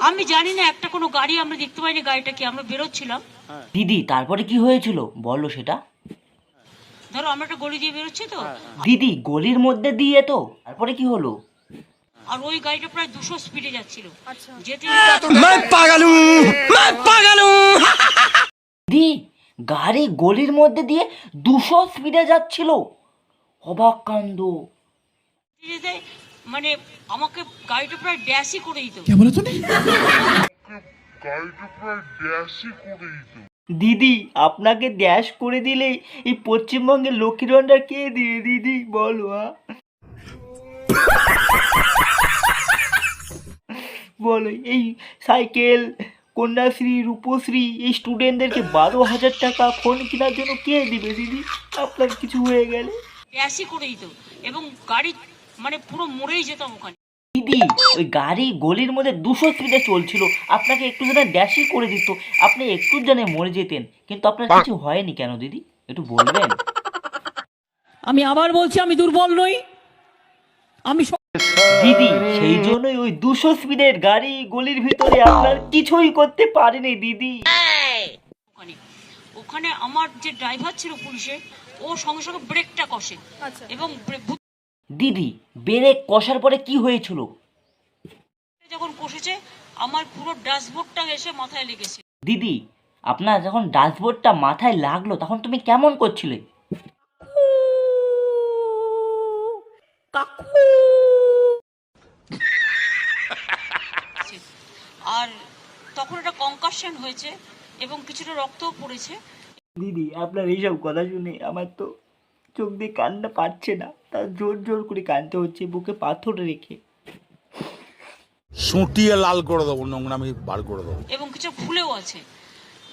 আমি জানি না একটা কোনো গাড়ি আমরা দেখতে পাইনি গাড়িটা কি আমরা বেরোচ্ছিলাম। দিদি তারপরে কি হয়েছিল? বলো সেটা। ধরো আমরা একটা গলি দিয়ে বেরোচ্ছি তো। দিদি গলির মধ্যে দিয়ে তো। তারপরে কি হলো? আর ওই গাড়িটা প্রায় দুশো স্পিডে যাচ্ছিল। যেতে দিদি গাড়ি গলির মধ্যে দিয়ে দুশো স্পিডে যাচ্ছিল। অবাক কাণ্ড। মানে আমাকে গাড়িটা প্রায় ড্যাশই করে দিত। গাড়িটা প্রায় ড্যাশই করে দিত। দিদি আপনাকে ড্যাশ করে দিলেই এই পশ্চিমবঙ্গের লক্ষ্মীর ভান্ডার কে দিবে দিদি বলো? বলো এই সাইকেল কন্যাশ্রী রূপশ্রী এই স্টুডেন্টদেরকে বারো হাজার টাকা ফোন কেনার জন্য কে দিবে দিদি? আপনার কিছু হয়ে গেলে। ড্যাশই করে দিত। এবং গাড়ি মানে পুরো মরেই যেতাম ওখানে। দিদি ওই গাড়ি গলির মধ্যে দুশো স্পিডে চলছিল। আপনাকে একটু যেন ড্যাশই করে দিত। আপনি একটু জানে মরে যেতেন। কিন্তু আপনার কিছু হয়নি কেন দিদি? একটু বলবেন? আমি আবার বলছি আমি দুর্বল নই। আমি দিদি সেই জন্যই ওই দুশো স্পিডের গাড়ি গলির ভিতরে আপনার কিছুই করতে পারেনি দিদি। ওখানে। ওখানে আমার যে ড্রাইভার ছিল পুলিশে ও সঙ্গে সঙ্গে ব্রেকটা কষে এবং ব্রে- ভূত দিদি ব্রেক কষার পরে কি হয়েছিল? যখন কষেছে আমার পুরো ড্যাশবোর্ডটা এসে মাথায় লেগেছে। দিদি আপনার যখন ডাস্টবোর্ডটা মাথায় লাগল তখন তুমি কেমন করছিলে? আর তখন একটা কনকাশন হয়েছে এবং কিছুটা রক্তও পড়েছে। দিদি আপনার এইসব কথা শুনে আমার তো চোখ দিয়ে কান্না পাচ্ছে না। তার জোর জোর করে কানতে হচ্ছে বুকে পাথর রেখে। সুটিয়ে লাল করে দেবো নোংরামি বার করে দেবো। এবং কিছু ফুলেও আছে।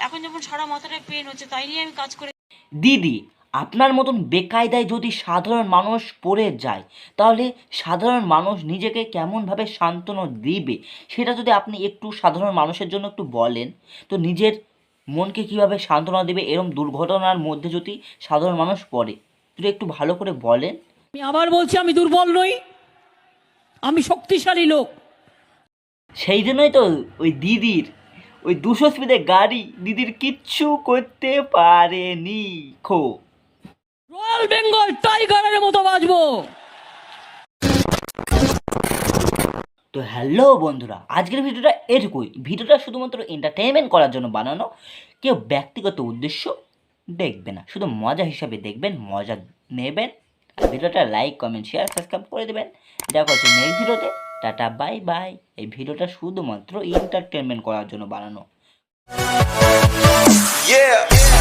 এখন যেমন সারা মাথাটায় পেন হচ্ছে তাই নিয়ে আমি কাজ করে দিদি আপনার মতন বেকায়দায় যদি সাধারণ মানুষ পড়ে যায় তাহলে সাধারণ মানুষ নিজেকে কেমনভাবে সান্ত্বনা দিবে? সেটা যদি আপনি একটু সাধারণ মানুষের জন্য একটু বলেন তো নিজের মনকে কীভাবে সান্ত্বনা দেবে? এরম দুর্ঘটনার মধ্যে যদি সাধারণ মানুষ পড়ে। যদি একটু ভালো করে বলেন। আমি আবার বলছি আমি দুর্বল নই আমি শক্তিশালী লোক। সেই জন্যই তো ওই দিদির ওই দুশো স্পিডের গাড়ি দিদির কিচ্ছু করতে পারেনি খো। রয়্যাল বেঙ্গল টাইগারের মতো বাজবো। তো হ্যালো বন্ধুরা আজকের ভিডিওটা এটুকুই। ভিডিওটা শুধুমাত্র এন্টারটেনমেন্ট করার জন্য বানানো কেউ ব্যক্তিগত উদ্দেশ্য দেখবে না। শুধু মজা হিসাবে দেখবেন, মজা নেবেন। আর ভিডিওটা লাইক কমেন্ট শেয়ার সাবস্ক্রাইব করে দেবেন। দেখো হচ্ছে নেক্সট ভিডিওতে। টাটা বাই বাই এই ভিডিওটা শুধুমাত্র এন্টারটেনমেন্ট করার জন্য বানানো। Yeah.